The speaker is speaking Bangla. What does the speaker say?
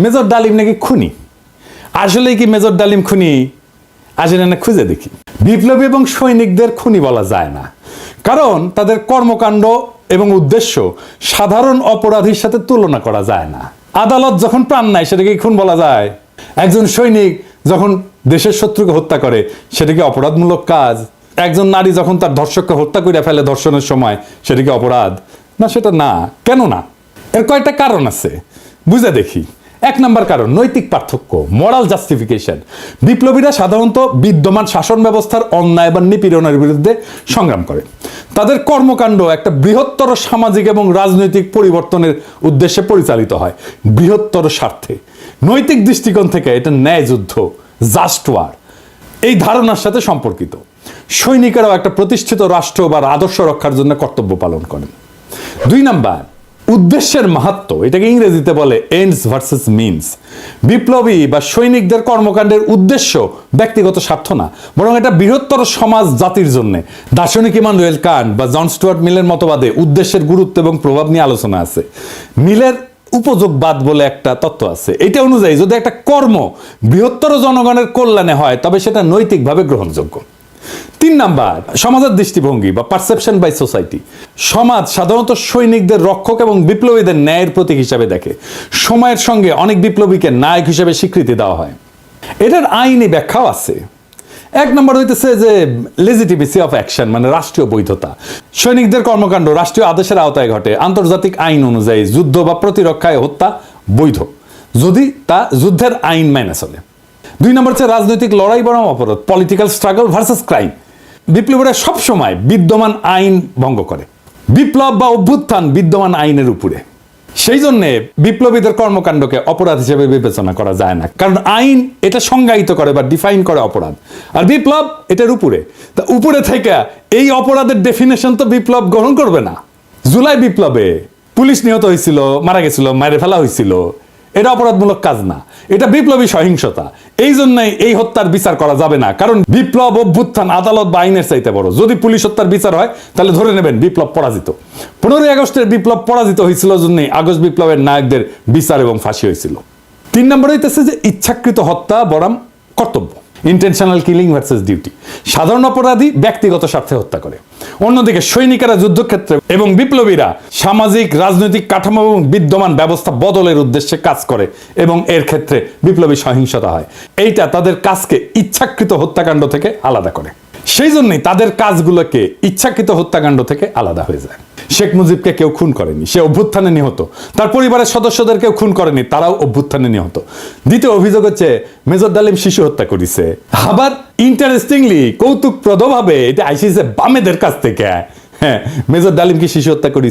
মেজর ডালিম নাকি খুনি? আসলে কি মেজর ডালিম খুনি? আসলে না খুঁজে দেখি। বিপ্লবী এবং সৈনিকদের খুনি বলা যায় না। কারণ তাদের কর্মকাণ্ড এবং উদ্দেশ্য সাধারণ অপরাধীর সাথে তুলনা করা যায় না। আদালত যখন প্রাণ নাই সেটাকে খুন বলা যায়। একজন সৈনিক যখন দেশের শত্রুকে হত্যা করে, সেটাকে অপরাধমূলক কাজ। একজন নারী যখন তার ধর্ষককে হত্যা করে ফেলে ধর্ষণের সময়, সেটাকে অপরাধ। না, সেটা না। কেন না এর কয়েকটা কারণ আছে। বুঝে দেখি। এক নম্বর কারণ, নৈতিক পার্থক্য মরাল জাস্টিফিকেশন বিপ্লবীরা সাধারণত বিদ্যমান শাসন ব্যবস্থার অন্যায় বা নিপীড়নের বিরুদ্ধে সংগ্রাম করে। তাদের কর্মকাণ্ড একটা বৃহত্তর সামাজিক এবং রাজনৈতিক পরিবর্তনের উদ্দেশ্যে পরিচালিত হয়, বৃহত্তর স্বার্থে। নৈতিক দৃষ্টিকোণ থেকে এটা ন্যায় যুদ্ধ জাস্ট ওয়ার এই ধারণার সাথে সম্পর্কিত। সৈনিকেরাও একটা প্রতিষ্ঠিত রাষ্ট্র বা আদর্শ রক্ষার জন্য কর্তব্য পালন করেন। দুই নাম্বার উদ্দেশ্যের মাহাত্ম, এটাকে ইংরেজিতে বলে এন্ডস ভার্সেস মিনস বিপ্লবী বা সৈনিকদের কর্মকাণ্ডের উদ্দেশ্য ব্যক্তিগত স্বার্থ না, বরং এটা বৃহত্তর সমাজ জাতির জন্য। দার্শনিক ইমানুয়েল কান বা জন স্টুয়ার্ট মিলের মতবাদে উদ্দেশ্যের গুরুত্ব এবং প্রভাব নিয়ে আলোচনা আছে। মিলের উপযোগবাদ বলে একটা তত্ত্ব আছে। এটা অনুযায়ী যদি একটা কর্ম বৃহত্তর জনগণের কল্যাণে হয়, তবে সেটা নৈতিকভাবে গ্রহণযোগ্য। তিন নাম্বার, সমাজের দৃষ্টিভঙ্গি বা পারসেপশন বাই সোসাইটি সমাজ সাধারণত সৈনিকদের রক্ষক এবং বিপ্লবীদের ন্যায়ের প্রতীক হিসাবে দেখে। সময়ের সঙ্গে অনেক বিপ্লবীকে নায়ক হিসেবে স্বীকৃতি দেওয়া হয়। এটার আইনি ব্যাখ্যাও আছে। এক নম্বর হইতেছে যে লেজিটিমেসি অফ অ্যাকশন মানে রাষ্ট্রীয় বৈধতা। সৈনিকদের কর্মকাণ্ড রাষ্ট্রীয় আদেশের আওতায় ঘটে। আন্তর্জাতিক আইন অনুযায়ী যুদ্ধ বা প্রতিরক্ষায় হত্যা বৈধ। যদি তা যুদ্ধের আইন মেনে চলে। দুই নম্বর হচ্ছে রাজনৈতিক লড়াই বনাম অপরাধ পলিটিক্যাল স্ট্রাগল ভার্সেস ক্রাইম বিপ্লবীরা সবসময় বিদ্যমান আইন ভঙ্গ করে। বিপ্লব বা অভ্যুত্থান বিদ্যমান আইনের উপরে। সেই জন্য বিপ্লবীদের কর্মকাণ্ডকে অপরাধ হিসেবে বিবেচনা করা যায় না। কারণ আইন এটা সংজ্ঞায়িত করে বা ডিফাইন করে অপরাধ। আর বিপ্লব এটার উপরে। তা উপরে থেকে এই অপরাধের ডেফিনেশন তো বিপ্লব গ্রহণ করবে না। জুলাই বিপ্লবে পুলিশ নিহত হয়েছিল, মারা গেছিল, মারে ফেলা হয়েছিল। এটা অপরাধমূলক কাজ না। এটা বিপ্লবী সহিংসতা। এই জন্যই এই হত্যার বিচার করা যাবে না। কারণ বিপ্লব, অভ্যুত্থান, আদালত বা আইনের চাইতে বড়। যদি পুলিশ হত্যার বিচার হয়, তাহলে ধরে নেবেন বিপ্লব পরাজিত। পনেরোই আগস্টের বিপ্লব পরাজিত হয়েছিল জন্যই আগস্ট বিপ্লবের নায়কদের বিচার এবং ফাঁসি হয়েছিল। তিন নম্বর হইতেছে যে ইচ্ছাকৃত হত্যা বরাম কর্তব্য। ইন্টেনশনাল কিলিং ভার্সেস ডিউটি সাধারণ অপরাধী ব্যক্তিগত স্বার্থে হত্যা করে। অন্যদিকে সৈনিকেরা যুদ্ধক্ষেত্রে এবং বিপ্লবীরা সামাজিক, রাজনৈতিক কাঠামো এবং বিদ্যমান ব্যবস্থা বদলের উদ্দেশ্যে কাজ করে এবং এর ক্ষেত্রে বিপ্লবী সহিংসতা হয়। এইটা তাদের কাজকে ইচ্ছাকৃত হত্যাকাণ্ড থেকে আলাদা করে। সেই জন্যই তাদের কাজগুলোকে ইচ্ছাকৃত হত্যাকাণ্ড থেকে আলাদা হয়ে যায়। শেখ মুজিবকে কেউ খুন করেনি, সে অভ্যুত্থানে নিহত। তার পরিবারের সদস্যদের কেউ খুন করেনি, তারাও অভ্যুত্থানে নিহত। দ্বিতীয় অভিযোগ হচ্ছে, মেজর ডালিম শিশু হত্যা করেছে। আবার ইন্টারেস্টিংলি কৌতুকপ্রদভাবে এটা আইসিসে বামেদের কাছ থেকে। হ্যাঁ মেজর ডালিম কি শিশু হত্যা করেছে?